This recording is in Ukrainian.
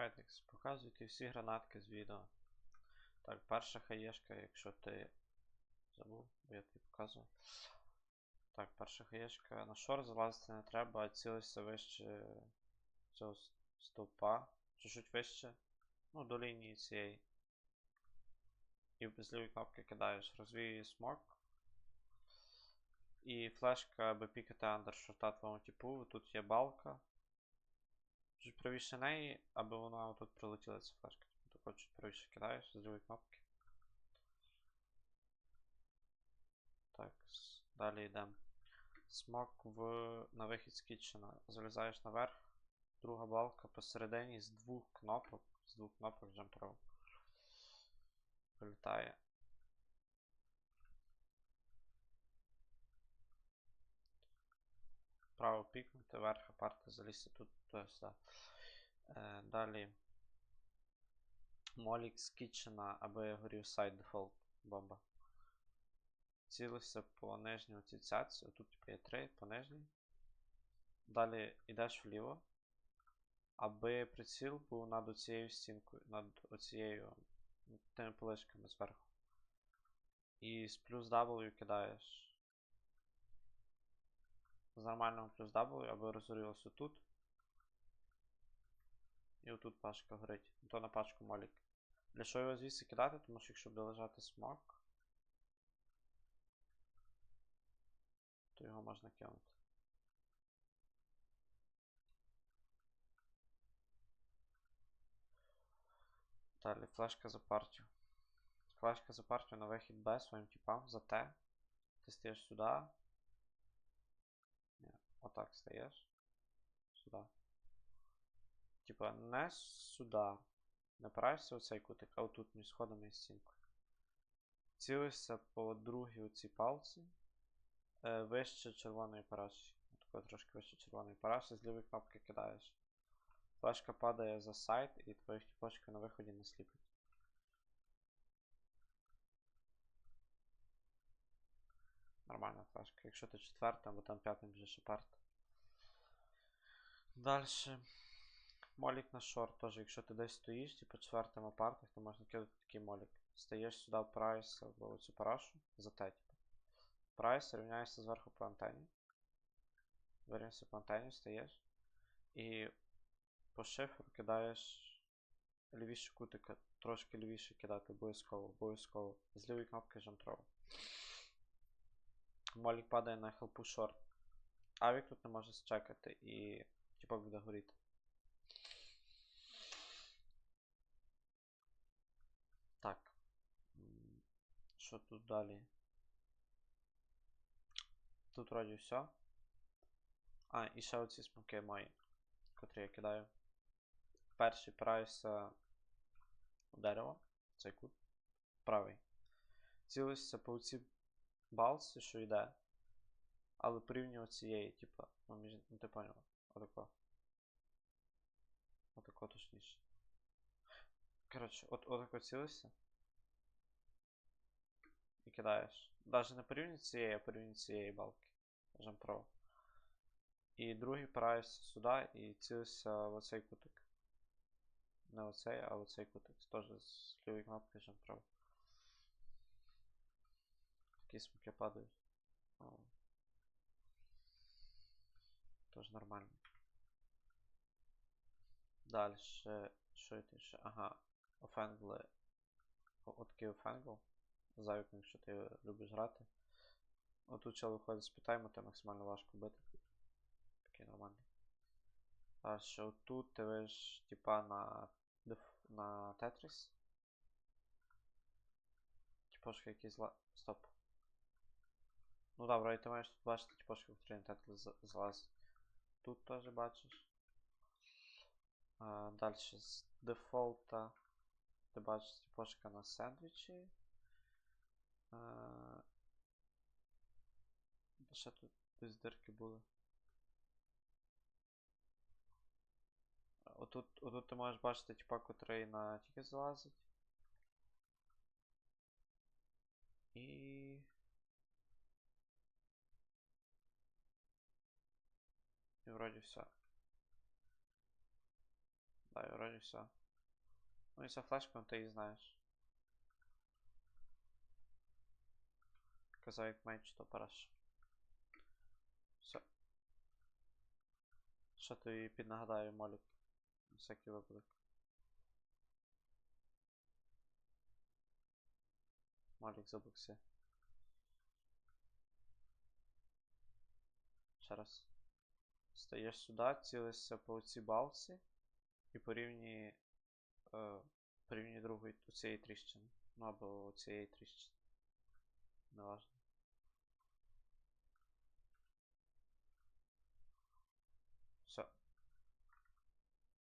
Чекайте, показуйте всі гранатки з відео. Так, перша хаєшка, якщо ти забув, бо я тобі показував. Так, перша хаєшка. На шор залазити не треба, а цілишся вище цього стовпа. Чуть-чуть вище. Ну, до лінії цієї. І з лівої кнопки кидаєш. Розвіює смок. І флешка, аби пікати андершота твоєму типу. Тут є балка. Чуть правіше неї, аби вона отут прилетіла ця флешка. Тако чуть правіше кидаєш з лівої кнопки. Так, далі йдемо. Смок в... на вихід з кітчена. Залізаєш наверх. Друга балка посередині з двох кнопок. З двох кнопок джампро. Прилітає. Право пікнути, вверх апарти залізти тут, то сюди. Е, далі. Молік з кітчена, аби горів сайд дефолт бомба. Цілився по нижній оцій цяці. Тут є 3 по нижній. Далі йдеш вліво. Аби приціл був над оцією стінкою, над оцією тими полишками зверху. І з плюс W кидаєш. З нормального плюс W, аби розгорілося тут. І отут пачка горить. То на пачку молік. Для що його звідси кидати? Тому що якщо буде лежати смок, то його можна кинути. Далі, флешка за партію. Флешка за партію на вихід Б своїм типам за Т. Ти стаєш сюди. Ні, отак стаєш. Сюди. Типа не сюди. Не опираєшся в цей кутик, а отут між сходами і стінкою. Цілишся по другій оцій палці. Е, вище червоної параші. Тако трошки вище червоної параші, з лівої кнопки кидаєш. Флешка падає за сайт і твоїх тіпочки на виході не сліплять. Нормальна флешка. Якщо ти четвертим, або там п'ятим біжиш апарт. Дальше. Молік на шорт теж, якщо ти десь стоїш, типу четвертим апартах, то можна кидати такий молік. Стаєш сюди, в цю парашу за те, типу. Впираєшся, рівняєшся зверху по антені. Вирівнявся по антені, стаєш. І по шифру кидаєш лівіше кутика, трошки лівіше кидати, обов'язково, обов'язково. З лівої кнопки жамтроу. Молік падає на хелпу шорт. Авік тут не може зчекати і типок буде горіти. Так. Що тут далі? Тут вроді все. А, і ще оці смоки мої, котрі я кидаю. Перший впираюся у дерево, цей кут. Правий. Цілишся по цій балці, що йде. Але порівнюю цієї, типа, ну, між... ну ти поняв. Отако. Отако точніше. Коротше, от отако цілишся. І кидаєш. Даже не порівнюю цієї, а порівнюю цієї балки. Жам Pro. І другий впираєшся сюди і цілишся в оцей кутик. Не оцей, а оцей кутик. Теж з лівої кнопки Jump Pro. Такі смоки падають. Тож нормально. Дальше. Що это ще? Ага. Офенгли. Отакий офенгл. Завіком, якщо ти любиш грати. Отут чел виходить з питайма, то максимально важко бити. Такий нормальний. Дальше отут ти виш, типа на. на Тетріс. Типошки якийсь зла. Стоп. Ну да, вроді ти маєш тут бачити типошки, котрі на Тетріс за- залазить. Тут теж бачиш. А, дальше з дефолта ти бачиш типошка на сендвічі. А, ще тут десь дирки були. Отут, отут ти можеш бачити типа, котрий на тільки залазить. І. І вроді все. пам'ятаю, вроді все. Ну і ця флешка, ну ти її знаєш. Казав як меч, то параш. Все. Що тобі піднагадаю, Молік? Всякий випадок. Молік забукси. Ще раз. Стаєш сюди, цілишся по цій балці і порівнює е, порівнює другої цієї тріщини. Ну або цієї тріщини. Неважно.